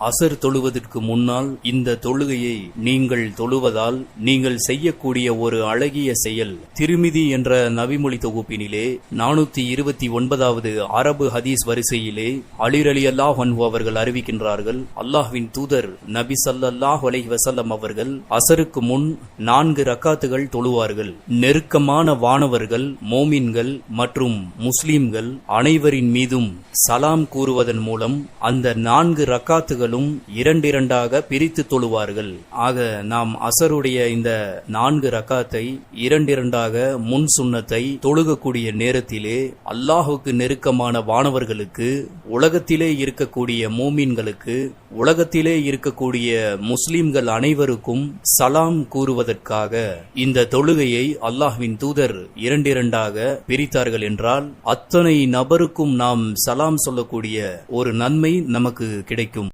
அசர் தொழுவதற்கு முன்னால் இந்த தொழுகையை நீங்கள் தொழுவதால் நீங்கள் செய்யக்கூடிய ஒரு அழகிய செயல். திருமிதி என்ற நவிமொழி தொகுப்பினிலே நானூத்தி இருபத்தி ஒன்பதாவது அரபு ஹதீஸ் வரிசையிலே அலிர் அலி அல்லாஹ் அவர்கள் அறிவிக்கின்றார்கள் அல்லாஹ்வின் தூதர் நபி சல்லாஹ் அலைஹி வசல்லம் அவர்கள் அசருக்கு முன் நான்கு ரக்காத்துகள் தொழுவார்கள். நெருக்கமான வானவர்கள் மோமின்கள் மற்றும் முஸ்லிம்கள் அனைவரின் மீதும் சலாம் கூறுவதன் மூலம் அந்த நான்கு ரக்காத்துகள் ரக்காத்துகளும் இரண்டிரண்டாக பிரித்து தொழுவார்கள். ஆக நாம் அசருடைய இந்த நான்கு ரக்காத்தை இரண்டிரண்டாக முன் சுண்ணத்தை தொழுகக்கூடிய நேரத்திலே அல்லாஹுக்கு நெருக்கமான வானவர்களுக்கு உலகத்திலே இருக்கக்கூடிய மூமீன்களுக்கு உலகத்திலே இருக்கக்கூடிய முஸ்லிம்கள் அனைவருக்கும் சலாம் கூறுவதற்காக இந்த தொழுகையை அல்லாஹ்வின் தூதர் இரண்டிரண்டாக பிரித்தார்கள் என்றால் அத்தனை நபருக்கும் நாம் சலாம் சொல்லக்கூடிய ஒரு நன்மை நமக்கு கிடைக்கும்.